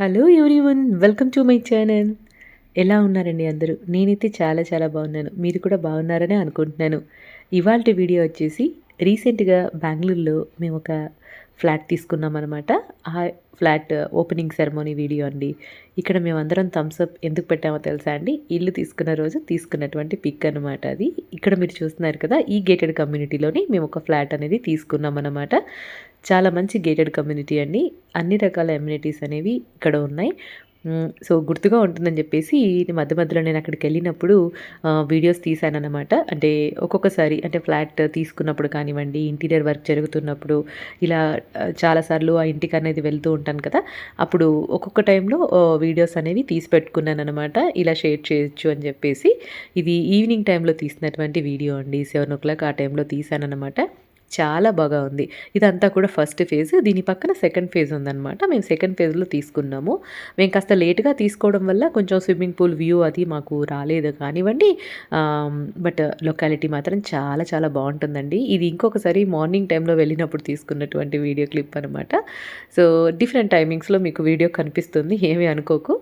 Hello everyone welcome to my channel ఎలా ఉన్నారండి అందరూ? నేనైతే చాలా చాలా బాగున్నాను. మీరు కూడా బాగున్నారని అనుకుంటున్నాను. ఇవాళ వీడియో వచ్చేసి రీసెంట్గా బెంగళూరులో మేము ఒక ఫ్లాట్ తీసుకున్నాం అనమాట ఆ ఫ్లాట్ ఓపెనింగ్ సెరమోనీ వీడియో అండి. ఇక్కడ మేమందరం థమ్స్అప్ ఎందుకు పెట్టామో తెలుసా అండి? ఇల్లు తీసుకున్న రోజు తీసుకున్నటువంటి పిక్ అనమాట అది. ఇక్కడ మీరు చూస్తున్నారు కదా ఈ గేటెడ్ కమ్యూనిటీలోని మేము ఒక ఫ్లాట్ అనేది తీసుకున్నాం అనమాట చాలా మంచి గేటెడ్ కమ్యూనిటీ అండి. అన్ని రకాల ఎమ్యూనిటీస్ అనేవి ఇక్కడ ఉన్నాయి. సో గుర్తుగా ఉంటుందని చెప్పేసి మధ్య మధ్యలో నేను అక్కడికి వెళ్ళినప్పుడు వీడియోస్ అనమాట అంటే ఒక్కొక్కసారి అంటే ఫ్లాట్ తీసుకున్నప్పుడు కానివ్వండి ఇంటీరియర్ వర్క్ జరుగుతున్నప్పుడు ఇలా చాలాసార్లు ఆ ఇంటికి అనేది వెళ్తూ ఉంటాను కదా. అప్పుడు ఒక్కొక్క టైంలో వీడియోస్ అనేవి తీసి పెట్టుకున్నాను అనమాట ఇలా షేర్ చేయొచ్చు అని చెప్పేసి ఇది ఈవినింగ్ టైంలో తీసినటువంటి వీడియో అండి. సెవెన్ ఓ క్లాక్ ఆ టైంలో తీశానన్నమాట. చాలా బాగా ఉంది. ఇదంతా కూడా ఫస్ట్ ఫేజ్ దీని పక్కన సెకండ్ ఫేజ్ ఉందన్నమాట. మేము సెకండ్ ఫేజ్లో తీసుకున్నాము. మేము కాస్త లేట్గా తీసుకోవడం వల్ల కొంచెం స్విమ్మింగ్ పూల్ వ్యూ అది మాకు రాలేదు కానివ్వండి. బట్ లొకాలిటీ మాత్రం చాలా చాలా బాగుంటుందండి. ఇది ఇంకొకసారి మార్నింగ్ టైంలో వెళ్ళినప్పుడు తీసుకున్నటువంటి వీడియో క్లిప్ అనమాట సో డిఫరెంట్ టైమింగ్స్లో మీకు వీడియో కనిపిస్తుంది. ఏమీ అనుకోకు.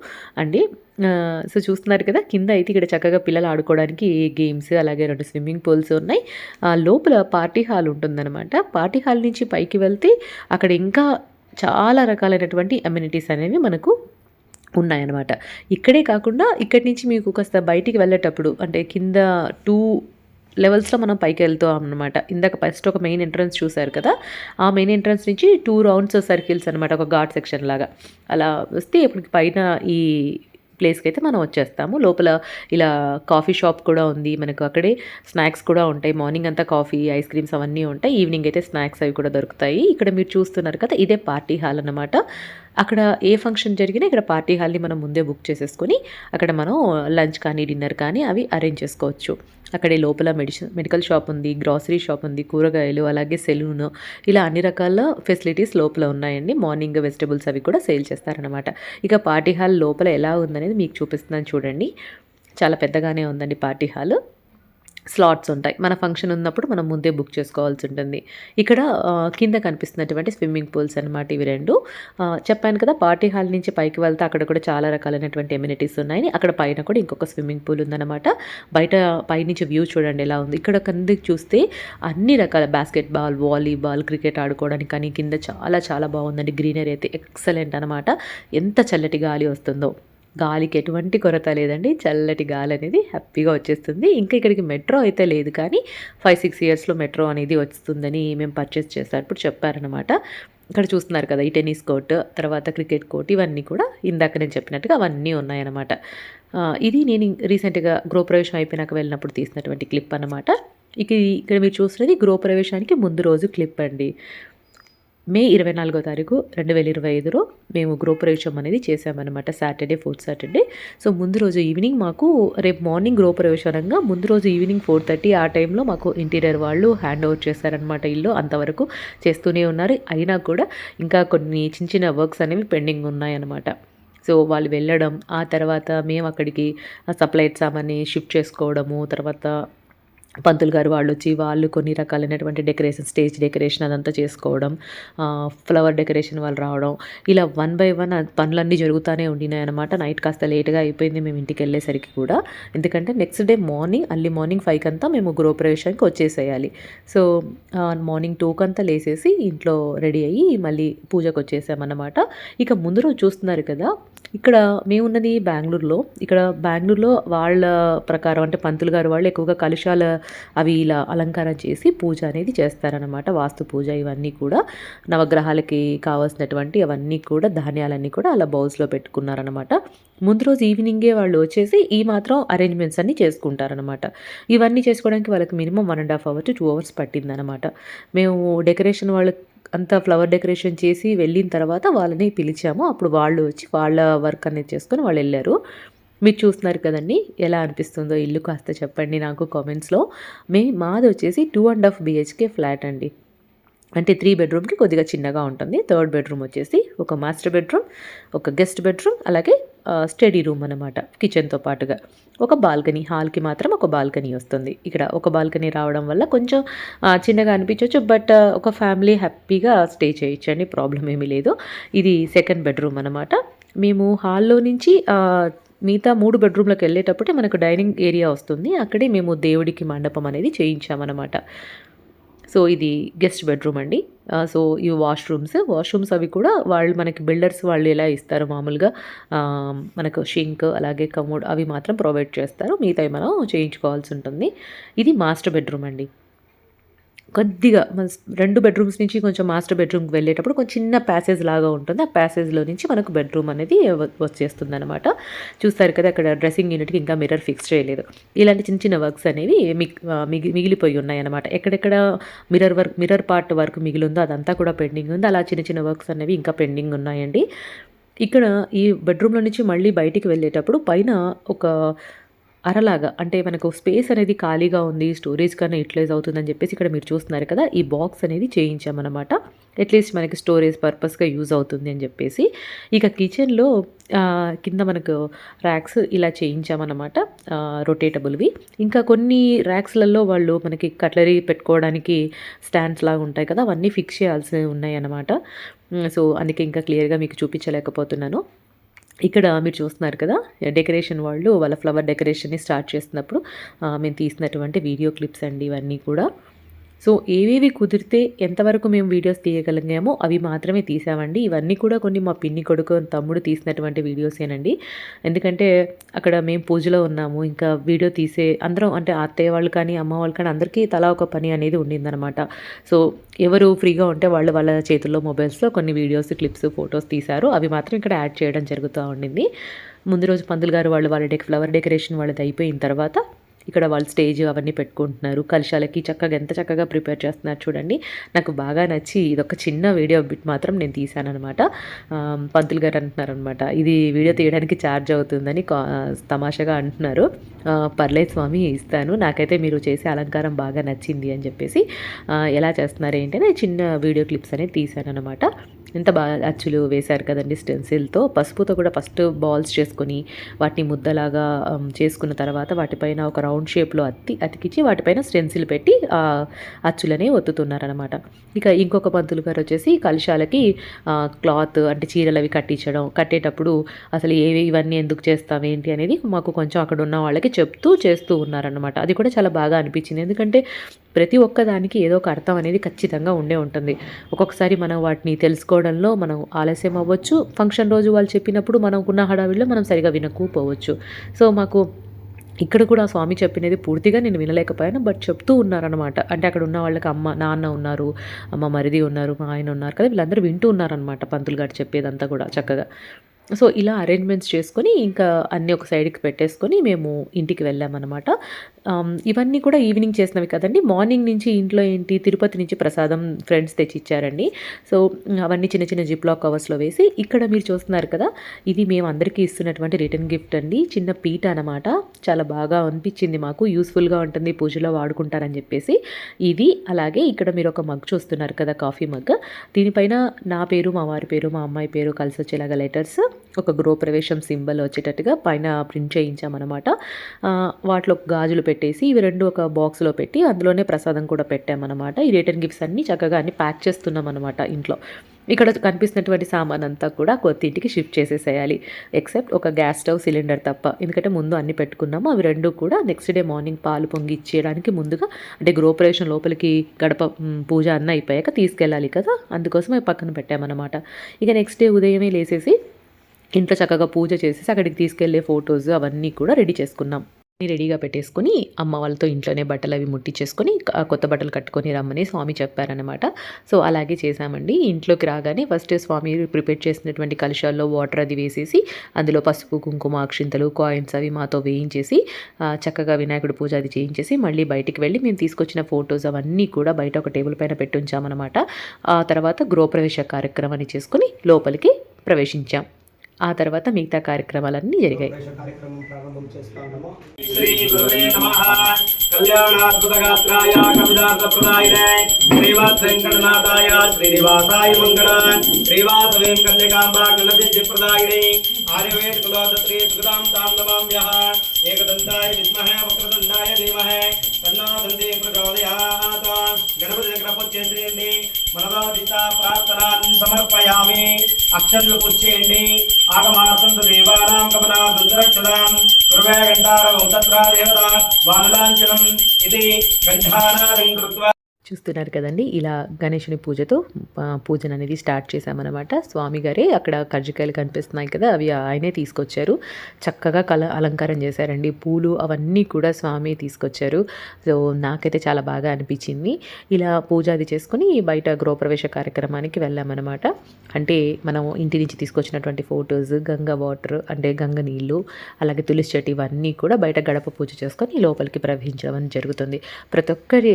అండి సో చూస్తున్నారు కదా కింద అయితే ఇక్కడ చక్కగా పిల్లలు ఆడుకోవడానికి గేమ్స్ అలాగే రెండు స్విమ్మింగ్ పూల్స్ ఉన్నాయి. లోపల పార్టీ హాల్ ఉంటుందన్నమాట. పార్టీ హాల్ నుంచి పైకి వెళ్తే అక్కడ ఇంకా చాలా రకాలైనటువంటి అమ్యూనిటీస్ అనేవి మనకు ఉన్నాయన్నమాట. ఇక్కడే కాకుండా ఇక్కడి నుంచి మీకు కాస్త బయటికి వెళ్ళేటప్పుడు అంటే కింద టూ లెవెల్స్లో మనం పైకి వెళ్తాం అనమాట ఇందాక ఫస్ట్ ఒక మెయిన్ ఎంట్రన్స్ చూశారు కదా ఆ మెయిన్ ఎంట్రన్స్ నుంచి టూ రౌండ్స్ సర్కిల్స్ అనమాట ఒక ఘాట్ సెక్షన్ లాగా. అలా వస్తే ఇప్పుడు పైన ఈ ప్లేస్కి అయితే మనం వచ్చేస్తాము. లోపల ఇలా కాఫీ షాప్ కూడా ఉంది. మనకు అక్కడే స్నాక్స్ కూడా ఉంటాయి. మార్నింగ్ అంతా కాఫీ ఐస్ క్రీమ్స్ అవన్నీ ఉంటాయి. ఈవినింగ్ అయితే స్నాక్స్ అవి కూడా దొరుకుతాయి. ఇక్కడ మీరు చూస్తున్నారు కదా ఇదే పార్టీ హాల్ అనమాట అక్కడ ఏ ఫంక్షన్ జరిగినా ఇక్కడ పార్టీ హాల్ని మనం ముందే బుక్ చేసేసుకొని అక్కడ మనం లంచ్ కానీ డిన్నర్ కానీ అవి అరేంజ్ చేసుకోవచ్చు. అక్కడే లోపల మెడిసిన్ మెడికల్ షాప్ ఉంది గ్రాసరీ షాప్ ఉంది కూరగాయలు అలాగే సెలూన్ ఇలా అన్ని రకాల ఫెసిలిటీస్ లోపల ఉన్నాయండి. మార్నింగ్ వెజిటబుల్స్ అవి కూడా సేల్ చేస్తారనమాట ఇక పార్టీ హాల్ లోపల ఎలా ఉందనేది మీకు చూపిస్తున్నాను చూడండి. చాలా పెద్దగానే ఉందండి పార్టీ హాల్. స్లాట్స్ ఉంటాయి. మన ఫంక్షన్ ఉన్నప్పుడు మనం ముందే బుక్ చేసుకోవాల్సి ఉంటుంది. ఇక్కడ కింద కనిపిస్తున్నటువంటి స్విమ్మింగ్ పూల్స్ అనమాట ఇవి రెండు. చెప్పాను కదా పార్టీ హాల్ నుంచి పైకి వెళ్తే అక్కడ కూడా చాలా రకాలైనటువంటి ఎమ్యూనిటీస్ ఉన్నాయి. అక్కడ పైన కూడా ఇంకొక స్విమ్మింగ్ పూల్ ఉందన్నమాట. బయట పైనుంచి వ్యూ చూడండి ఎలా ఉంది. ఇక్కడ కిందకి చూస్తే అన్ని రకాల బాస్కెట్ బాల్ వాలీబాల్ క్రికెట్ ఆడుకోవడానికి కానీ కింద చాలా చాలా బాగుందండి. గ్రీనరీ అయితే ఎక్సలెంట్ అనమాట ఎంత చల్లటి గాలి వస్తుందో. గాలికి ఎటువంటి కొరత లేదండి. చల్లటి గాలి అనేది హ్యాపీగా వచ్చేస్తుంది. ఇంకా ఇక్కడికి మెట్రో అయితే లేదు కానీ ఫైవ్ సిక్స్ ఇయర్స్లో మెట్రో అనేది వస్తుందని మేము పర్చేస్ చేసేటప్పుడు చెప్పారనమాట ఇక్కడ చూస్తున్నారు కదా ఈ టెన్నిస్ కోర్ట్ తర్వాత క్రికెట్ కోర్ట్ ఇవన్నీ కూడా ఇందాక నేను చెప్పినట్టుగా అవన్నీ ఉన్నాయన్నమాట. ఇది నేను రీసెంట్గా గృహప్రవేశం అయిపోయినాక వెళ్ళినప్పుడు తీసినటువంటి క్లిప్ అనమాట ఇక ఇక్కడ మీరు చూస్తున్నది గృహప్రవేశానికి ముందు రోజు క్లిప్ అండి. మే ఇరవై నాలుగో తారీఖు రెండు వేల ఇరవై ఐదులో మేము గృహప్రవేశం అనేది చేసామన్నమాట సాటర్డే ఫోర్త్ సాటర్డే. సో ముందు రోజు ఈవినింగ్ మాకు రేపు మార్నింగ్ గృహప్రవేశంగా ముందు రోజు ఈవినింగ్ ఫోర్ థర్టీ ఆ టైంలో మాకు ఇంటీరియర్ వాళ్ళు హ్యాండ్ ఓవర్ చేశారనమాట ఇల్లు అంతవరకు చేస్తూనే ఉన్నారు. అయినా కూడా ఇంకా కొన్ని చిన్న చిన్న వర్క్స్ అనేవి పెండింగ్ ఉన్నాయన్నమాట. సో వాళ్ళు వెళ్ళడం ఆ తర్వాత మేము అక్కడికి సప్లైట్ సామాన్ని షిఫ్ట్ చేసుకోవడము తర్వాత పంతులు గారు వాళ్ళు వచ్చి వాళ్ళు కొన్ని రకాలైనటువంటి డెకరేషన్ స్టేజ్ డెకరేషన్ అదంతా చేసుకోవడం ఫ్లవర్ డెకరేషన్ వాళ్ళు రావడం ఇలా వన్ బై వన్ పనులన్నీ జరుగుతూనే ఉండినాయి అనమాట నైట్ కాస్త లేట్గా అయిపోయింది మేము ఇంటికి వెళ్ళేసరికి కూడా. ఎందుకంటే next day morning early morning ఫైవ్కి అంతా మేము గృహప్రవేశానికి వచ్చేసేయాలి. సో మార్నింగ్ టూకి అంతా లేసేసి ఇంట్లో రెడీ అయ్యి మళ్ళీ పూజకు వచ్చేసామన్నమాట. ఇక ముందు రోజు చూస్తున్నారు కదా ఇక్కడ మేమున్నది బెంగళూరులో. ఇక్కడ బెంగళూరులో వాళ్ళ ప్రకారం అంటే పంతులు గారు వాళ్ళు ఎక్కువగా కలుషాల అవి ఇలా అలంకారం చేసి పూజ అనేది చేస్తారనమాట వాస్తు పూజ ఇవన్నీ కూడా. నవగ్రహాలకి కావాల్సినటువంటి అవన్నీ కూడా ధాన్యాలన్నీ కూడా అలా బౌల్స్లో పెట్టుకున్నారనమాట ముందు రోజు ఈవినింగే వాళ్ళు వచ్చేసి ఈ మాత్రం అరేంజ్మెంట్స్ అన్నీ చేసుకుంటారనమాట ఇవన్నీ చేసుకోవడానికి వాళ్ళకి minimum one and half hour to two hours పట్టిందనమాట మేము డెకరేషన్ వాళ్ళకి అంతా ఫ్లవర్ డెకరేషన్ చేసి వెళ్ళిన తర్వాత వాళ్ళని పిలిచాము. అప్పుడు వాళ్ళు వచ్చి వాళ్ళ వర్క్ అనేది చేసుకొని వాళ్ళు వెళ్ళారు. మీరు చూస్తున్నారు కదండి ఎలా అనిపిస్తుందో ఇల్లు కాస్త చెప్పండి నాకు కామెంట్స్లో మే మాది వచ్చేసి two and half BHK flat అండి. అంటే త్రీ బెడ్రూమ్కి కొద్దిగా చిన్నగా ఉంటుంది. థర్డ్ బెడ్రూమ్ వచ్చేసి ఒక మాస్టర్ బెడ్రూమ్ ఒక గెస్ట్ బెడ్రూమ్ అలాగే స్టడీ రూమ్ అనమాట కిచెన్తో పాటుగా. ఒక బాల్కనీ హాల్కి మాత్రం ఒక బాల్కనీ వస్తుంది. ఇక్కడ ఒక బాల్కనీ రావడం వల్ల కొంచెం చిన్నగా అనిపించవచ్చు బట్ ఒక ఫ్యామిలీ హ్యాపీగా స్టే చేయొచ్చండి ప్రాబ్లం ఏమీ లేదు. ఇది సెకండ్ బెడ్రూమ్ అనమాట మేము హాల్‌లో నుంచి మిగతా మూడు బెడ్‌రూమ్‌లోకి వెళ్ళేటప్పుడే మనకు డైనింగ్ ఏరియా వస్తుంది. అక్కడే మేము దేవుడికి మండపం అనేది చేయించామన్నమాట. సో, ఇది గెస్ట్ బెడ్‌రూమ్ అండి. సో, ఈ వాష్‌రూమ్స్. వాష్‌రూమ్స్ అవి కూడా వాళ్ళు మనకి బిల్డర్స్ వాళ్ళు ఎలా ఇస్తారు మామూలుగా మనకు షింక్ అలాగే కమోడ్ అవి మాత్రం ప్రొవైడ్ చేస్తారు. మిగతావి మనం చేయించుకోవాల్సి ఉంటుంది. ఇది మాస్టర్ బెడ్‌రూమ్ అండి. కొద్దిగా రెండు బెడ్‌రూమ్స్ నుంచి కొంచెం మాస్టర్ బెడ్‌రూమ్‌కి వెళ్ళేటప్పుడు కొంచెం చిన్న ప్యాసేజ్ లాగా ఉంటుంది. ఆ ప్యాసేజ్‌లో నుంచి మనకు బెడ్‌రూమ్ అనేది వ వచ్చేస్తుందనమాట. చూస్తారు కదా! అక్కడ డ్రెస్సింగ్ యూనిట్‌కి ఇంకా మిర్రర్ ఫిక్స్ చేయలేదు. ఇలాంటి చిన్న చిన్న వర్క్స్ అనేవి మిగ్ మిగి మిగిలిపోయి ఉన్నాయన్నమాట. ఎక్కడెక్కడ mirror work mirror part work మిగిలుందో అదంతా కూడా పెండింగ్ ఉంది. అలా చిన్న చిన్న వర్క్స్ అనేవి ఇంకా పెండింగ్ ఉన్నాయండి. ఇక్కడ ఈ బెడ్‌రూమ్‌లో నుంచి మళ్ళీ బయటికి వెళ్ళేటప్పుడు పైన ఒక అరలాగా అంటే మనకు స్పేస్ అనేది ఖాళీగా ఉంది. స్టోరేజ్ కన్నా యూటిలైజ్ అవుతుందని చెప్పేసి ఇక్కడ మీరు చూస్తున్నారు కదా! ఈ బాక్స్ అనేది చేయించామనమాట. అట్‌లీస్ట్ మనకి స్టోరేజ్ పర్పస్‌గా యూజ్ అవుతుంది అని చెప్పేసి. ఇక కిచెన్‌లో కింద మనకు ర్యాక్స్ ఇలా చేయించామన్నమాట రొటేటబుల్‌వి. ఇంకా కొన్ని ర్యాక్స్‌లలో వాళ్ళు మనకి కట్లరీ పెట్టుకోవడానికి స్టాండ్స్ లాగా ఉంటాయి కదా! అవన్నీ ఫిక్స్ చేయాల్సి ఉన్నాయన్నమాట. అన్నమాట సో, అందుకే ఇంకా క్లియర్‌గా మీకు చూపించలేకపోతున్నాను. ఇక్కడ మీరు చూస్తున్నారు కదా! డెకరేషన్ వాళ్ళు వాళ్ళ ఫ్లవర్ డెకరేషన్‌ని స్టార్ట్ చేస్తున్నప్పుడు మేము తీసినటువంటి వీడియో క్లిప్స్ అండి ఇవన్నీ కూడా. సో, ఏవేవి కుదిరితే ఎంతవరకు మేము వీడియోస్ తీయగలిగామో అవి మాత్రమే తీసామండి. ఇవన్నీ కూడా కొన్ని మా పిన్ని కొడుకు, తమ్ముడు తీసినటువంటి వీడియోసేనండి. ఎందుకంటే అక్కడ మేము పూజలో ఉన్నాము. ఇంకా వీడియో తీసే అందరం అంటే అత్తయ్య వాళ్ళు కానీ, అమ్మ వాళ్ళు కానీ అందరికీ తలా ఒక పని అనేది ఉండిందనమాట. సో, ఎవరు ఫ్రీగా ఉంటే వాళ్ళు వాళ్ళ చేతుల్లో మొబైల్స్‌లో కొన్ని వీడియోస్, క్లిప్స్, ఫోటోస్ తీశారు. అవి మాత్రం ఇక్కడ యాడ్ చేయడం జరుగుతూ ఉండింది. ముందు రోజు పందులు గారు వాళ్ళు వాళ్ళ డెక్ ఫ్లవర్ డెకరేషన్ వాళ్ళది అయిపోయిన తర్వాత ఇక్కడ వాళ్ళు స్టేజ్ అవన్నీ పెట్టుకుంటున్నారు. కలశాలకి చక్కగా ఎంత చక్కగా ప్రిపేర్ చేస్తున్నారు చూడండి. నాకు బాగా నచ్చి ఇదొక చిన్న వీడియో బిట్ మాత్రం నేను తీశానమాట పంతులు గారు అంటున్నారనమాట. ఇది వీడియో తీయడానికి ఛార్జ్ అవుతుందని తమాషగా తమాషాగా అంటున్నారు. పర్లేదు స్వామి ఇస్తాను. నాకైతే మీరు చేసే అలంకారం బాగా నచ్చింది అని చెప్పేసి ఎలా చేస్తున్నారు ఏంటి అని చిన్న వీడియో క్లిప్స్ అనేది తీశాననమాట. ఎంత బాగా అచ్చులు వేశారు కదండీ స్టెన్సిల్‌తో. పసుపుతో కూడా ఫస్ట్ బాల్స్ చేసుకొని వాటిని ముద్దలాగా చేసుకున్న తర్వాత వాటిపైన ఒక రౌండ్ షేప్‌లో అత్తి అతికిచ్చి వాటిపైన స్టెన్సిల్ పెట్టి అచ్చులనే అచ్చులని ఒత్తుతున్నారనమాట. ఇక ఇంకొక పంతులు గారు వచ్చేసి కలశాలకి క్లాత్ అంటే చీరలు అవి కట్టించడం. కట్టేటప్పుడు అసలు ఏవి ఇవన్నీ ఎందుకు చేస్తాం ఏంటి అనేది మాకు కొంచెం అక్కడ ఉన్న వాళ్ళకి చెప్తూ చేస్తూ ఉన్నారనమాట. అది కూడా చాలా బాగా అనిపించింది. ఎందుకంటే ప్రతి ఒక్క దానికి ఏదో ఒక అర్థం అనేది ఖచ్చితంగా ఉండే ఉంటుంది. ఒక్కొక్కసారి మనం వాటిని తెలుసుకోవడంలో మనం ఆలస్యం అవ్వచ్చు. ఫంక్షన్ రోజు వాళ్ళు చెప్పినప్పుడు మనం ఉన్న హడావిడిలో మనం సరిగా వినకపోవచ్చు. సో, మాకు ఇక్కడ కూడా స్వామి చెప్పినది పూర్తిగా నేను వినలేకపోయాను. బట్ చెప్తూ ఉన్నారనమాట. అంటే అక్కడ ఉన్న వాళ్ళకి అమ్మ, నాన్న ఉన్నారు, అమ్మ మరిది ఉన్నారు, మా ఆయన ఉన్నారు కదా! వీళ్ళందరూ వింటూ ఉన్నారనమాట పంతులు గారు చెప్పేదంతా కూడా చక్కగా. సో, ఇలా అరేంజ్‌మెంట్స్ చేసుకొని ఇంకా అన్నీ ఒక సైడ్‌కి పెట్టేసుకొని మేము ఇంటికి వెళ్ళామనమాట. ఇవన్నీ కూడా ఈవినింగ్ చేసినవి కదండి మార్నింగ్ నుంచి ఇంట్లో ఏంటి తిరుపతి నుంచి ప్రసాదం ఫ్రెండ్స్ తెచ్చిచ్చారండి. సో, అవన్నీ చిన్న చిన్న జిప్‌లాక్ కవర్స్‌లో వేసి ఇక్కడ మీరు చూస్తున్నారు కదా! ఇది మేము అందరికీ ఇస్తున్నటువంటి రిటర్న్ గిఫ్ట్ అండి. చిన్న పీట అనమాట. చాలా బాగా అనిపించింది మాకు. యూస్ఫుల్గా ఉంటుంది పూజలో వాడుకుంటారని చెప్పేసి. ఇది అలాగే ఇక్కడ మీరు ఒక మగ్ చూస్తున్నారు కదా! Coffee mug. దీనిపైన నా పేరు, మా వారి పేరు, మా అమ్మాయి పేరు కలిసి వచ్చేలాగా లెటర్స్ ఒక గృహప్రవేశం సింబల్ వచ్చేటట్టుగా పైన ప్రింట్ చేయించామన్నమాట వాటిలో గాజులు పెట్టి పెట్టేసి ఇవి రెండు ఒక బాక్స్‌లో పెట్టి అందులోనే ప్రసాదం కూడా పెట్టామనమాట. ఈ రిటర్న్ గిఫ్ట్స్ అన్నీ చక్కగా అన్ని ప్యాక్ చేస్తున్నాం అనమాట ఇంట్లో. ఇక్కడ కనిపిస్తున్నటువంటి సామాన్ అంతా కూడా కొత్త ఇంటికి షిఫ్ట్ చేసేసేయాలి. ఎక్సెప్ట్ ఒక గ్యాస్ స్టవ్, సిలిండర్ తప్ప. ఎందుకంటే ముందు అన్ని పెట్టుకున్నాము. అవి రెండు కూడా నెక్స్ట్ డే మార్నింగ్ పాలు పొంగి ఇచ్చేయడానికి ముందుగా అంటే గ్రోపరేషన్ లోపలికి గడప పూజ అన్న అయిపోయాక తీసుకెళ్ళాలి కదా! అందుకోసం అవి పక్కన పెట్టామన్నమాట ఇక నెక్స్ట్ డే ఉదయమే లేసేసి ఇంట్లో చక్కగా పూజ చేసేసి అక్కడికి తీసుకెళ్ళే ఫోటోస్ అవన్నీ కూడా రెడీ చేసుకున్నాం. రెడీగా పెట్టేసుకొని అమ్మ వాళ్ళతో ఇంట్లోనే బట్టలవి ముట్టించేసుకొని కొత్త బట్టలు కట్టుకొని రమ్మని స్వామి చెప్పారనమాట. సో, అలాగే చేశామండి. ఇంట్లోకి రాగానే ఫస్ట్ స్వామి ప్రిపేర్ చేసినటువంటి కలుషాల్లో వాటర్ అది వేసేసి అందులో పసుపు, కుంకుమ, అక్షింతలు, కాయిన్స్ అవి మాతో వేయించేసి చక్కగా వినాయకుడి పూజ అది చేయించేసి మళ్ళీ బయటికి వెళ్ళి మేము తీసుకొచ్చిన ఫొటోస్ అవన్నీ కూడా బయట ఒక టేబుల్ పైన పెట్టుంచామనమాట. ఆ తర్వాత గృహప్రవేశ కార్యక్రమాన్ని చేసుకొని లోపలికి ప్రవేశించాం. ఆ తర్వాత మిగతా కార్యక్రమాలన్నీ జరిగాయి. ఏకదంతాయ విద్మహే వక్రదండాయ ధీమహే. తన్నాదంతే ప్రచోదయాత్. గణపతి దగ్గర చేసేయండి మనలో ప్రార్థనాన్ని సమర్పయామి. అక్షర్లు పూజ ఆగమార్థం దేవానాం గమనార్థం రక్షదాం పూర్వే గంటారం తత్ర దేవత వానలాంఛనం ఇది గంఠానాదం కృత్వా చూస్తున్నారు కదండి. ఇలా గణేషుని పూజతో పూజను అనేది స్టార్ట్ చేశామన్నమాట. స్వామి గారే అక్కడ కర్జికాయలు కనిపిస్తున్నాయి కదా అవి ఆయనే తీసుకొచ్చారు. చక్కగా కల అలంకారం చేశారండి. పూలు అవన్నీ కూడా స్వామి తీసుకొచ్చారు. సో నాకైతే చాలా బాగా అనిపించింది. ఇలా పూజ అది చేసుకొని బయట గృహప్రవేశ కార్యక్రమానికి వెళ్ళామన్నమాట. అంటే మనం ఇంటి నుంచి తీసుకొచ్చినటువంటి ఫొటోస్ గంగ వాటర్ అంటే గంగ నీళ్ళు అలాగే తులసి చెట్టు ఇవన్నీ కూడా బయట గడప పూజ చేసుకొని లోపలికి ప్రవహించడం జరుగుతుంది. ప్రతి ఒక్కరి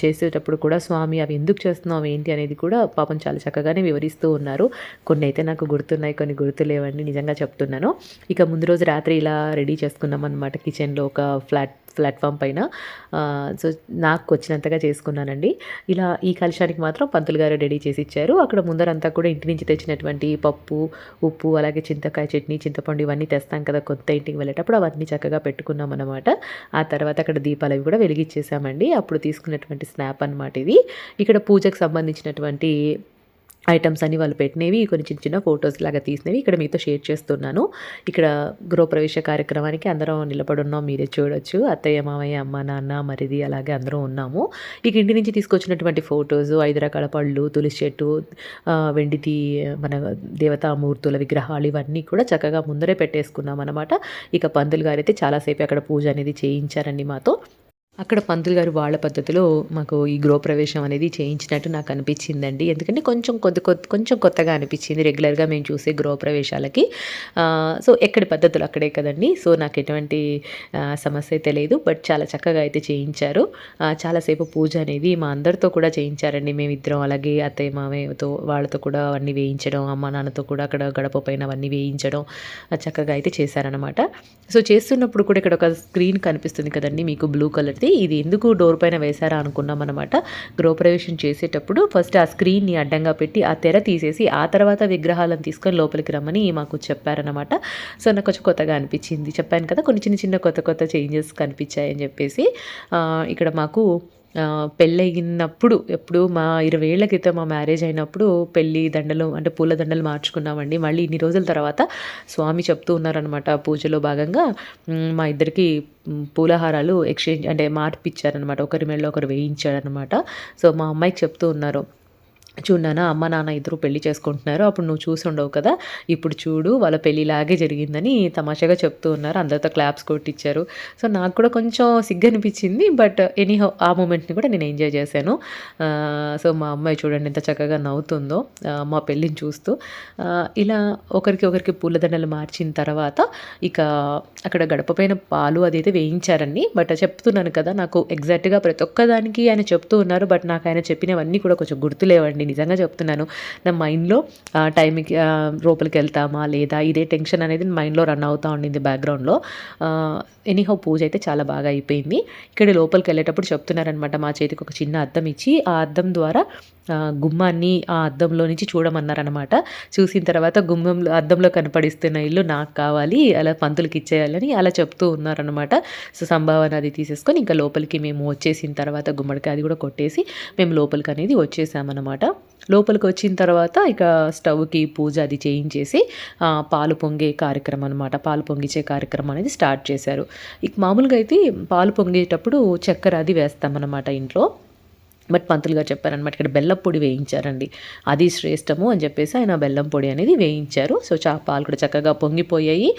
చేసేటప్పుడు చేసేటప్పుడు కూడా స్వామి అవి ఎందుకు చేస్తున్నాం ఏంటి? అనేది కూడా పాపం చాలా చక్కగానే వివరిస్తూ ఉన్నారు. కొన్ని అయితే నాకు గుర్తున్నాయి కొన్ని గుర్తులేవండి నిజంగా చెప్తున్నాను. ఇక ముందు రోజు రాత్రి ఇలా రెడీ చేసుకున్నాం అనమాట కిచెన్లో ఒక ఫ్లాట్ ప్లాట్ఫామ్ పైన. సో నాకు వచ్చినంతగా చేసుకున్నానండి. ఇలా ఈ కలశానికి మాత్రం పంతులు గారు రెడీ చేసి ఇచ్చారు. అక్కడ ముందరంతా కూడా ఇంటి నుంచి తెచ్చినటువంటి పప్పు ఉప్పు అలాగే చింతకాయ చట్నీ చింతపండు ఇవన్నీ తెస్తాం కదా కొత్త ఇంటికి వెళ్ళేటప్పుడు అవన్నీ చక్కగా పెట్టుకున్నాం అనమాట ఆ తర్వాత అక్కడ దీపాలు అవి కూడా వెలిగించేసామండి అప్పుడు తీసుకున్నటువంటి స్నాప్ అనమాట ఇది ఇక్కడ పూజకు సంబంధించినటువంటి ఐటమ్స్ అన్ని వాళ్ళు పెట్టినవి కొన్ని చిన్న చిన్న ఫొటోస్ లాగా తీసినవి ఇక్కడ మీతో షేర్ చేస్తున్నాను. ఇక్కడ గృహప్రవేశ కార్యక్రమానికి అందరం నిలబడి ఉన్నాం మీరే చూడొచ్చు. అత్తయ్య మామయ్య అమ్మ నాన్న మరిది అలాగే అందరూ ఉన్నాము. ఇక ఇంటి నుంచి తీసుకొచ్చినటువంటి ఫొటోస్ ఐదు రకాల పళ్ళు తులసి చెట్టు వెండితి మన దేవతామూర్తుల విగ్రహాలు ఇవన్నీ కూడా చక్కగా ముందరే పెట్టేసుకున్నాం అనమాట ఇక పందులు గారు అయితే చాలాసేపు అక్కడ పూజ అనేది చేయించారండి మాతో. అక్కడ పంతులు గారు వాళ్ళ పద్ధతిలో మాకు ఈ గృహప్రవేశం అనేది చేయించినట్టు నాకు అనిపించిందండి. ఎందుకంటే కొంచెం కొద్ది కొద్ది కొంచెం కొత్తగా అనిపించింది రెగ్యులర్గా మేము చూసే గృహప్రవేశాలకి. సో ఎక్కడి పద్ధతులు అక్కడే కదండి. సో నాకు ఎటువంటి సమస్య అయితే లేదు. బట్ చాలా చక్కగా అయితే చేయించారు. చాలాసేపు పూజ అనేది మా అందరితో కూడా చేయించారండి. మేమిద్దరం అలాగే అత్తయ్య మామయ్యతో వాళ్ళతో కూడా అవన్నీ వేయించడం అమ్మ నాన్నతో కూడా అక్కడ గడప పైన అవన్నీ వేయించడం చక్కగా అయితే చేశారనమాట సో చేస్తున్నప్పుడు కూడా ఇక్కడ ఒక స్క్రీన్ కనిపిస్తుంది కదండి మీకు బ్లూ కలర్ది. ఇది ఎందుకు డోర్ పైన వేశారా అనుకున్నాం అనమాట గృహప్రవేశం చేసేటప్పుడు ఫస్ట్ ఆ స్క్రీన్ని అడ్డంగా పెట్టి ఆ తెర తీసేసి ఆ తర్వాత విగ్రహాలను తీసుకొని లోపలికి రమ్మని మాకు చెప్పారనమాట సో నాకు కొంచెం కొత్తగా అనిపించింది. చెప్పాను కదా కొన్ని చిన్న చిన్న కొత్త కొత్త చేంజెస్ కనిపించాయని చెప్పేసి ఇక్కడ మాకు పెళ్ళయినప్పుడు ఎప్పుడు మా ఇరవై ఏళ్ళ క్రితం మా మ్యారేజ్ అయినప్పుడు పెళ్ళి దండలు అంటే పూల దండలు మార్చుకున్నామండి. మళ్ళీ ఇన్ని రోజుల తర్వాత స్వామి చెప్తూ ఉన్నారనమాట పూజలో భాగంగా. మా ఇద్దరికి పూలహారాలు ఎక్స్చేంజ్ అంటే మార్పిచ్చారనమాట ఒకరి మెడలో ఒకరు వేయించారనమాట సో మా అమ్మాయికి చెప్తూ ఉన్నారు. చూడానా అమ్మ నాన్న ఇద్దరు పెళ్ళి చేసుకుంటున్నారు. అప్పుడు నువ్వు చూసి ఉండవు కదా. ఇప్పుడు చూడు వాళ్ళ పెళ్ళిలాగే జరిగిందని తమాషాగా చెప్తూ ఉన్నారు. అందరితో క్లాప్స్ కొట్టించారు సో నాకు కూడా కొంచెం సిగ్గు అనిపించింది బట్ ఎనీ ఆ మూమెంట్ని కూడా నేను ఎంజాయ్ చేశాను. సో మా అమ్మాయి చూడండి ఎంత చక్కగా నవ్వుతుందో మా పెళ్ళిని చూస్తూ. ఇలా ఒకరికి ఒకరికి పూలదండలు మార్చిన తర్వాత ఇక అక్కడ గడపపోయిన పాలు పాలు అదైతే వేయించారండి. బట్ చెప్తున్నాను కదా నాకు ఎగ్జాక్ట్గా ప్రతి ఒక్కదానికి ఆయన చెప్తూ ఉన్నారు. బట్ నాకు ఆయన చెప్పినవన్నీ కూడా కొంచెం గుర్తులేవండి. నిజంగా చెప్తున్నాను. నా మైండ్లో టైంకి లోపలికి వెళ్తామా లేదా ఇదే టెన్షన్ అనేది మైండ్లో రన్ అవుతూ ఉండింది బ్యాక్గ్రౌండ్లో. ఎనీహౌ పూజ అయితే చాలా బాగా అయిపోయింది. ఇక్కడ లోపలికి వెళ్ళేటప్పుడు చెప్తున్నారనమాట మా చేతికి ఒక చిన్న అద్దం ఇచ్చి ఆ అద్దం ద్వారా గుమ్మాన్ని ఆ అద్దంలో నుంచి చూడమన్నారనమాట. చూసిన తర్వాత గుమ్మంలో అద్దంలో కనపడిస్తున్న ఇల్లు నాకు కావాలి అలా పంతులకి ఇచ్చేయాలని అలా చెప్తూ ఉన్నారనమాట. సో సంభావన అది తీసేసుకొని ఇంకా లోపలికి మేము వచ్చేసిన తర్వాత గుమ్మడికాయ అది కూడా కొట్టేసి మేము లోపలికి అనేది వచ్చేసామన్నమాట. లోపలికి వచ్చిన తర్వాత ఇక స్టవ్కి పూజ అది చేయించేసి పాలు పొంగే కార్యక్రమం అనమాట పాలు పొంగిచే కార్యక్రమం అనేది స్టార్ట్ చేశారు. ఇక మామూలుగా అయితే పాలు పొంగేటప్పుడు చక్కెర అది వేస్తామన్నమాట ఇంట్లో. బట్ పంతులు గారు చెప్పారనమాట ఇక్కడ బెల్లం పొడి వేయించారండి. అది శ్రేష్టము అని చెప్పేసి ఆయన బెల్లం పొడి అనేది వేయించారు. సో చా పాలు కూడా చక్కగా పొంగిపోయాయి.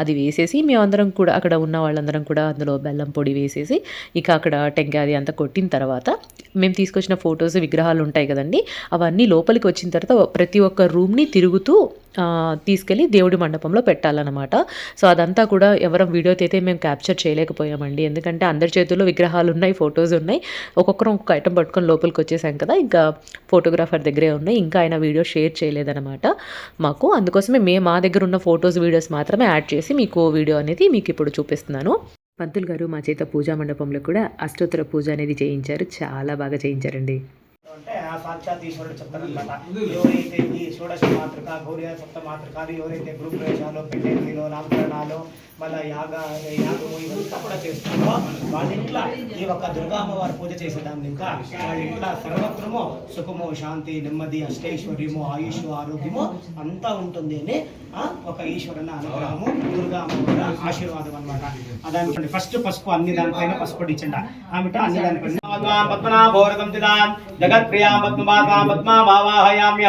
అది వేసేసి మేమందరం కూడా అక్కడ ఉన్న వాళ్ళందరం కూడా అందులో బెల్లం పొడి వేసేసి ఇక అక్కడ టెంకాయ అది అంతా కొట్టిన తర్వాత మేము తీసుకొచ్చిన ఫొటోస్ విగ్రహాలు ఉంటాయి కదండి అవన్నీ లోపలికి వచ్చిన తర్వాత ప్రతి ఒక్క రూమ్ని తిరుగుతూ తీసుకెళ్ళి దేవుడి మండపంలో పెట్టాలన్నమాట. సో అదంతా కూడా ఎవరం వీడియోతో అయితే మేము క్యాప్చర్ చేయలేకపోయామండి. ఎందుకంటే అందరి చేతుల్లో విగ్రహాలు ఉన్నాయి ఫొటోస్ ఉన్నాయి. ఒక్కొక్కరం ఒక్కొక్క ఐటమ్ పట్టుకొని లోపలికి వచ్చేసాం కదా ఇంకా ఫోటోగ్రాఫర్ దగ్గరే ఉన్నాయి ఇంకా ఆయన వీడియో షేర్ చేయలేదన్నమాట మాకు. అందుకోసమే మేము మా దగ్గర ఉన్న ఫొటోస్ వీడియోస్ మాత్రమే యాడ్ చేసి మీకు వీడియో అనేది మీకు ఇప్పుడు చూపిస్తున్నాను. పంతులు గారు మా చేత పూజా మండపంలో కూడా అష్టోత్తర పూజ అనేది చేయించారు చాలా బాగా చేయించారండి. అంటే ఆ సాక్షాత్ ఈశ్వరుడు చెప్తారనమాట ఎవరైతే ఈ షోడశ మాతృక గౌరీ సప్త మాతృకాలు ఎవరైతే గృహ ప్రవేశాలు పెళ్ళిళ్ళు నామకరణాలు మళ్ళీ యాగ యాగము ఇవంతా కూడా చేస్తారో వాళ్ళ ఇంట్లో ఈ ఒక్క దుర్గా అమ్మవారి పూజ చేసేదాన్ని ఇంకా వాళ్ళ ఇంట్లో సర్వత్రము సుఖము శాంతి నెమ్మది అష్టైశ్వర్యము ఆయుష్ ఆరోగ్యము అంతా ఉంటుంది అని ఒక ఈశ్వరుని అనుగ్రహము దుర్గా అమ్మవారి ఆశీర్వాదం అనమాట దానికి ఫస్ట్ పసుపు అన్ని దానిపైన పసుపు ఇచ్చండి ఆమెట అన్ని దానిపైన. పద్మనాభోరకం చిదాం జగత్ప్రియా పద్మమాతా పద్మా భావాహయామ్య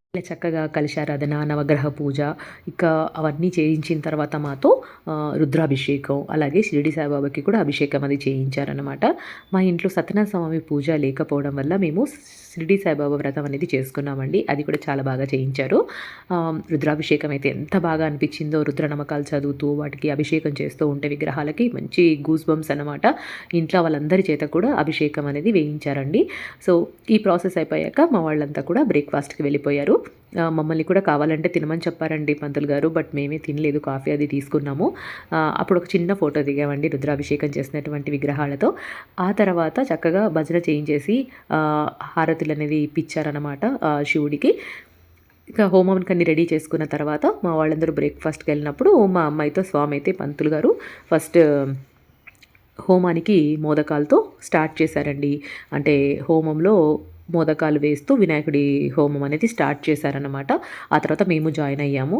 ఇలా చక్కగా కలశారాధన నవగ్రహ పూజ ఇక అవన్నీ చేయించిన తర్వాత మాతో రుద్రాభిషేకం అలాగే షిరిడి సాయిబాబాకి కూడా అభిషేకం అది చేయించారనమాట మా ఇంట్లో సత్యనారాయణ స్వామి పూజ లేకపోవడం వల్ల మేము షిరిడి సాయిబాబా వ్రతం అనేది చేసుకున్నామండి. అది కూడా చాలా బాగా చేయించారు. రుద్రాభిషేకం అయితే ఎంత బాగా అనిపించిందో రుద్ర నమ్మకాలు చదువుతూ వాటికి అభిషేకం చేస్తూ ఉంటే విగ్రహాలకి మంచి గూస్ బంప్స్ అనమాట ఇంట్లో వాళ్ళందరి చేత కూడా అభిషేకం అనేది వేయించారండి. సో ఈ ప్రాసెస్ అయిపోయాక మా వాళ్ళంతా కూడా బ్రేక్ఫాస్ట్కి వెళ్ళిపోయారు. మమ్మల్ని కూడా కావాలంటే తినమని చెప్పారండి పంతులు గారు బట్ మేమే తినలేదు కాఫీ అది తీసుకున్నాము. అప్పుడు ఒక చిన్న ఫోటో దిగామండి రుద్రాభిషేకం చేసినటువంటి విగ్రహాలతో. ఆ తర్వాత చక్కగా భజన చేయించేసి హారతులు అనేది ఇప్పించారనమాట శివుడికి. ఇక హోమం కన్నీ రెడీ చేసుకున్న తర్వాత మా వాళ్ళందరూ బ్రేక్ఫాస్ట్కి వెళ్ళినప్పుడు మా అమ్మాయితో స్వామి అయితే పంతులు గారు ఫస్ట్ హోమానికి మోదకాలతో స్టార్ట్ చేశారండి. అంటే హోమంలో మోదకాలు వేస్తూ వినాయకుడి హోమం అనేది స్టార్ట్ చేశారనమాట ఆ తర్వాత మేము జాయిన్ అయ్యాము.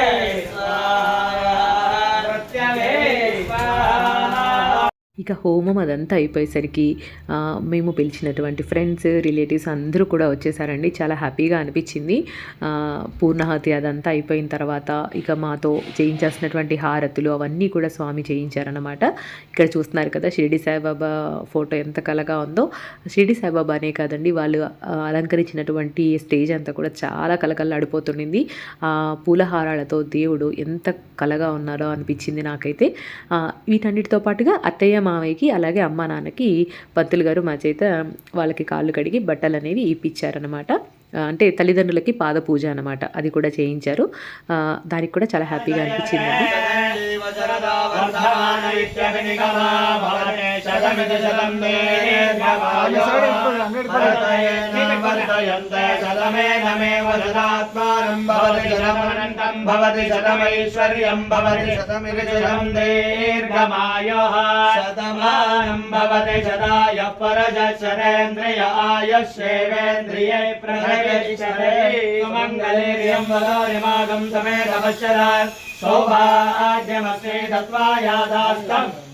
ఇక హోమం అదంతా అయిపోయేసరికి మేము పిలిచినటువంటి ఫ్రెండ్స్ రిలేటివ్స్ అందరూ కూడా వచ్చేసారండి. చాలా హ్యాపీగా అనిపించింది. పూర్ణహతి పూర్ణాహతి అదంతా అయిపోయిన తర్వాత ఇక మాతో చేయించాల్సినటువంటి హారతులు అవన్నీ కూడా స్వామి చేయించారనమాట ఇక్కడ చూస్తున్నారు కదా షిరిడి సాయిబాబా ఫోటో ఎంత కలగా ఉందో. షిరిడి సాయిబాబా అనే కాదండి వాళ్ళు అలంకరించినటువంటి స్టేజ్ అంతా కూడా చాలా కలకల్లాడిపోతుండింది. ఆ పూలహారాలతో దేవుడు ఎంత కలగా ఉన్నారో అనిపించింది నాకైతే. వీటన్నిటితో పాటుగా అత్తయ్య మావయ్యకి అలాగే అమ్మ నాన్నకి పంతులు గారు మా చేత వాళ్ళకి కాళ్ళు కడిగి బట్టలు అనేవి ఇప్పించారనమాట అంటే తల్లిదండ్రులకి పాద పూజ అనమాట అది కూడా చేయించారు. దానికి కూడా చాలా హ్యాపీగా అనిపించిందండి वर्धमान इत्यभिनिगमा भवने शतमिति शतम् वर्तयन्ते शतमेनमेव शतात्मानम् भवति शतमनन्तम् भवति शतमैश्वर्यम् भवति शतमिति शतम् शतमानम् भवति शताय परज शरेन्द्रिय आयः सेवेन्द्रिये प्रभयश्चरे सुमङ्गलेर्यम् वदारिमागम् समे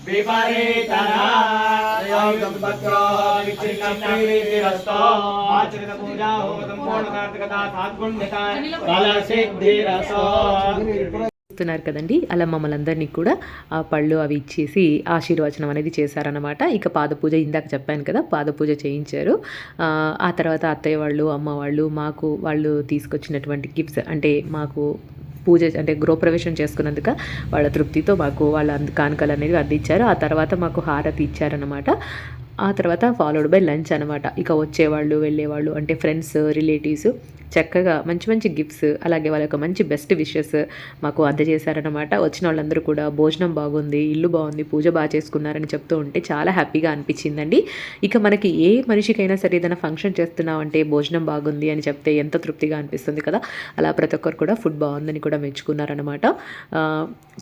విపరీతనా ఆచరిత పూజా చూస్తున్నారు కదండి. అలా మమ్మల్ని అందరినీ కూడా ఆ పళ్ళు అవి ఇచ్చేసి ఆశీర్వచనం అనేది చేశారనమాట ఇక పాదపూజ ఇందాక చెప్పాను కదా పాదపూజ చేయించారు. ఆ తర్వాత అత్తయ్య వాళ్ళు అమ్మ వాళ్ళు మాకు వాళ్ళు తీసుకొచ్చినటువంటి గిఫ్ట్స్ అంటే మాకు పూజ అంటే గృహప్రవేశం చేసుకున్నందుక వాళ్ళ తృప్తితో మాకు వాళ్ళ కానుకలు అనేవి అందించారు. ఆ తర్వాత మాకు హారతి ఇచ్చారనమాట ఆ తర్వాత ఫాలోడ్ బై లంచ్ అనమాట ఇక వచ్చేవాళ్ళు వెళ్ళేవాళ్ళు అంటే ఫ్రెండ్స్ రిలేటివ్స్ చక్కగా మంచి మంచి గిఫ్ట్స్ అలాగే వాళ్ళ యొక్క మంచి బెస్ట్ విషెస్ మాకు అందజేశారనమాట వచ్చిన వాళ్ళందరూ కూడా భోజనం బాగుంది ఇల్లు బాగుంది పూజ బాగా చేసుకున్నారని చెప్తూ ఉంటే చాలా హ్యాపీగా అనిపించిందండి. ఇక మనకి ఏ మనిషికైనా సరే ఏదైనా ఫంక్షన్ చేస్తున్నామంటే భోజనం బాగుంది అని చెప్తే ఎంత తృప్తిగా అనిపిస్తుంది కదా? అలా ప్రతి ఒక్కరు కూడా ఫుడ్ బాగుందని కూడా మెచ్చుకున్నారనమాట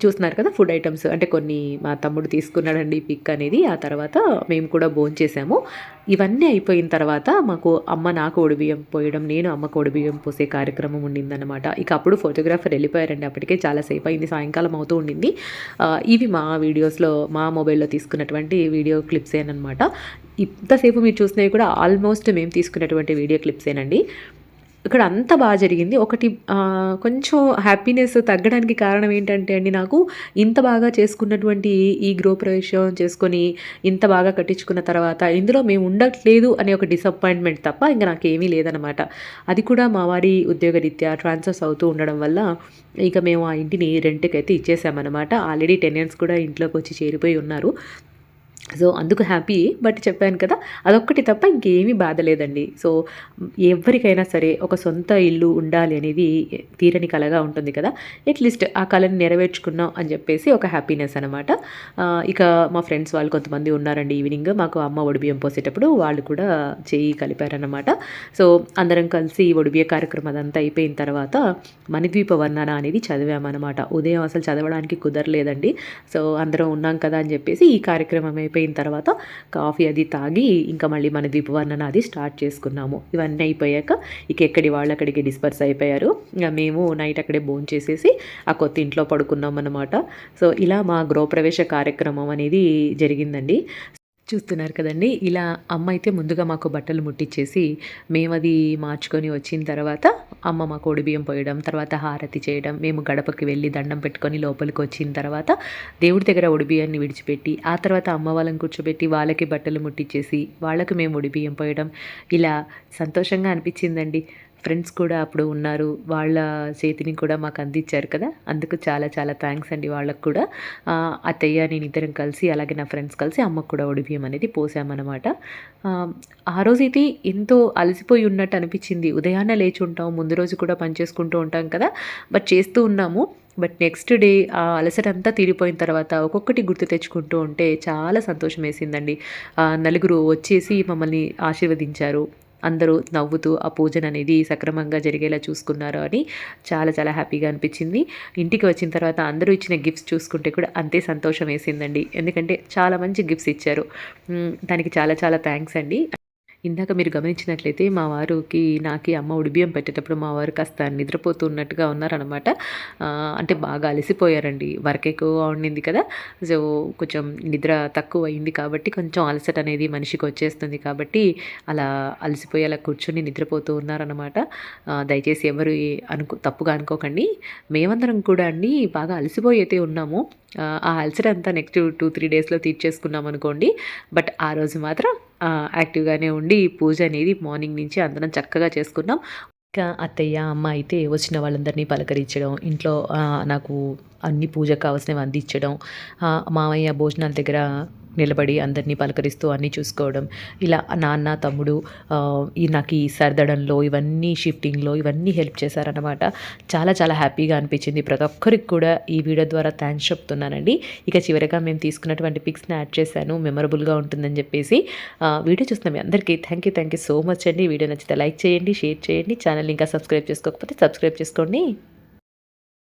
చూస్తున్నారు కదా ఫుడ్ ఐటమ్స్ అంటే కొన్ని మా తమ్ముడు తీసుకున్నాడండి పిక్ అనేది. ఆ తర్వాత మేము కూడా భోజనం భోంచేసాము ఇవన్నీ అయిపోయిన తర్వాత మాకు అమ్మ నాకు ఒడిబియ్యం పోయడం నేను అమ్మకు ఒడిబియ్యం పోసే కార్యక్రమం ఉండిందన్నమాట. ఇక అప్పుడు ఫోటోగ్రాఫర్ వెళ్ళిపోయారండి అప్పటికే చాలాసేపు అయింది సాయంకాలం అవుతూ ఉండింది. ఇవి మా వీడియోస్లో మా మొబైల్లో తీసుకున్నటువంటి వీడియో క్లిప్సేనమాట ఇంతసేపు మీరు చూసినవి కూడా ఆల్మోస్ట్ మేము తీసుకున్నటువంటి వీడియో క్లిప్సేనండి. ఇక్కడ అంతా బాగా జరిగింది. ఒకటి కొంచెం హ్యాపీనెస్ తగ్గడానికి కారణం ఏంటంటే అండి నాకు ఇంత బాగా చేసుకున్నటువంటి ఈ గృహప్రవేశం చేసుకొని ఇంత బాగా కట్టించుకున్న తర్వాత ఇందులో మేము ఉండట్లేదు అనే ఒక డిసప్పాయింట్మెంట్ తప్ప ఇంకా నాకు ఏమీ లేదనమాట అది కూడా మా వారి ఉద్యోగరీత్యా ట్రాన్స్ఫర్స్ అవుతూ ఉండడం వల్ల ఇక మేము ఆ ఇంటిని రెంట్కి అయితే ఇచ్చేసామన్నమాట. ఆల్రెడీ టెనెంట్స్ కూడా ఇంట్లోకి వచ్చి చేరిపోయి ఉన్నారు. సో అందుకు హ్యాపీ బట్ చెప్పాను కదా అదొక్కటి తప్ప ఇంకేమీ బాధ లేదండి. సో ఎవరికైనా సరే ఒక సొంత ఇల్లు ఉండాలి అనేది తీరని కలగా ఉంటుంది కదా. అట్లీస్ట్ ఆ కళని నెరవేర్చుకున్నాం అని చెప్పేసి ఒక హ్యాపీనెస్ అనమాట ఇక మా ఫ్రెండ్స్ వాళ్ళు కొంతమంది ఉన్నారండి ఈవినింగ్. మాకు అమ్మ ఒడిబియ్యం పోసేటప్పుడు వాళ్ళు కూడా చేయి కలిపారనమాట సో అందరం కలిసి ఒడిబియ్య కార్యక్రమం అదంతా అయిపోయిన తర్వాత మణిద్వీప వర్ణన అనేది చదివామన్నమాట. ఉదయం అసలు చదవడానికి కుదరలేదండి. సో అందరం ఉన్నాం కదా అని చెప్పేసి ఈ కార్యక్రమం అయిపోయిన తర్వాత కాఫీ అది తాగి ఇంకా మళ్ళీ మన దీపవర్ణన అది స్టార్ట్ చేసుకున్నాము. ఇవన్నీ అయిపోయాక ఇక ఎక్కడి వాళ్ళు అక్కడికి డిస్పర్స్ అయిపోయారు. ఇంకా మేము నైట్ అక్కడే భోంచేసేసి చేసేసి ఆ కొత్త ఇంట్లో పడుకున్నాం అన్నమాట. సో ఇలా మా గృహప్రవేశ కార్యక్రమం అనేది జరిగిందండి. చూస్తున్నారు కదండి. ఇలా అమ్మ అయితే ముందుగా మాకు బట్టలు ముట్టించేసి మేము అది మార్చుకొని వచ్చిన తర్వాత అమ్మ మా కోడి బియ్యం పోయడం తర్వాత హారతి చేయడం మేము గడపకి వెళ్ళి దండం పెట్టుకొని లోపలికి వచ్చిన తర్వాత దేవుడి దగ్గర ఒడిబియ్యాన్ని విడిచిపెట్టి ఆ తర్వాత అమ్మ వాళ్ళని కూర్చోబెట్టి వాళ్ళకి బట్టలు ముట్టించేసి వాళ్ళకు మేము ఒడిబియ్యం పోయడం ఇలా సంతోషంగా అనిపించిందండి. ఫ్రెండ్స్ కూడా అప్పుడు ఉన్నారు. వాళ్ళ చేతిని కూడా మాకు అందించారు కదా? అందుకు చాలా చాలా థ్యాంక్స్ అండి వాళ్ళకు కూడా. అత్తయ్య నేను ఇద్దరం కలిసి అలాగే నా ఫ్రెండ్స్ కలిసి అమ్మకు కూడా ఒడిబియ్యం అనేది పోసామన్నమాట. ఆ, ఆ రోజైతే ఎంతో అలసిపోయి ఉన్నట్టు అనిపించింది. ఉదయాన్నే లేచి ఉంటాం ముందు రోజు కూడా పని చేసుకుంటూ ఉంటాం కదా? బట్ చేస్తూ ఉన్నాము. బట్ నెక్స్ట్ డే ఆ అలసట అంతా తీరిపోయిన తర్వాత ఒక్కొక్కటి గుర్తు తెచ్చుకుంటూ ఉంటే చాలా సంతోషం వేసిందండి. నలుగురు వచ్చేసి మమ్మల్ని ఆశీర్వదించారు. అందరూ నవ్వుతూ ఆ పూజన అనేది సక్రమంగా జరిగేలా చూసుకున్నారు అని చాలా చాలా హ్యాపీగా అనిపించింది. ఇంటికి వచ్చిన తర్వాత అందరూ ఇచ్చిన గిఫ్ట్స్ చూసుకుంటే కూడా అంతే సంతోషం వేసిందండి. ఎందుకంటే చాలా మంచి గిఫ్ట్స్ ఇచ్చారు. దానికి చాలా చాలా థ్యాంక్స్ అండి. ఇందాక మీరు గమనించినట్లయితే మా వారికి నాకి అమ్మ ఉడిబియ్యం పెట్టేటప్పుడు మా వారు కాస్త నిద్రపోతున్నట్టుగా ఉన్నారనమాట అంటే బాగా అలసిపోయారండి. వర్క్ ఎక్కువగా ఉండింది కదా. సో కొంచెం నిద్ర తక్కువ అయింది కాబట్టి కొంచెం అలసట అనేది మనిషికి వచ్చేస్తుంది కాబట్టి అలా అలసిపోయి అలా కూర్చొని నిద్రపోతూ ఉన్నారనమాట దయచేసి ఎవరు అనుకో తప్పుగా అనుకోకండి. మేమందరం కూడా అండి బాగా అలసిపోయి అయితే ఉన్నాము. ఆ, అలసట అంతా నెక్స్ట్ టూ త్రీ డేస్లో తీర్చేసుకున్నాం అనుకోండి బట్ ఆ రోజు మాత్రం యాక్టివ్గానే ఉండి పూజ అనేది మార్నింగ్ నుంచి అందరం చక్కగా చేసుకున్నాం. ఇంకా అత్తయ్య అమ్మ అయితే వచ్చిన వాళ్ళందరినీ పలకరించడం ఇంట్లో నాకు అన్ని పూజకు కావాల్సినవి అందించడం మామయ్య భోజనాల దగ్గర నిలబడి అందరినీ పలకరిస్తూ అన్నీ చూసుకోవడం ఇలా నాన్న తమ్ముడు ఈ నాకు ఈ సర్దడంలో ఇవన్నీ షిఫ్టింగ్లో ఇవన్నీ హెల్ప్ చేశారనమాట చాలా చాలా హ్యాపీగా అనిపించింది. ప్రతి ఒక్కరికి కూడా ఈ వీడియో ద్వారా థ్యాంక్స్ చెప్తున్నానండి. ఇక చివరిగా మేము తీసుకున్నటువంటి పిక్స్ని యాడ్ చేశాను. మెమరబుల్గా ఉంటుందని చెప్పేసి వీడియో చూస్తున్న మీ అందరికీ thank you thank you so much అండి. వీడియో నచ్చితే లైక్ చేయండి షేర్ చేయండి. ఛానల్ ఇంకా సబ్స్క్రైబ్ చేసుకోకపోతే సబ్స్క్రైబ్ చేసుకోండి.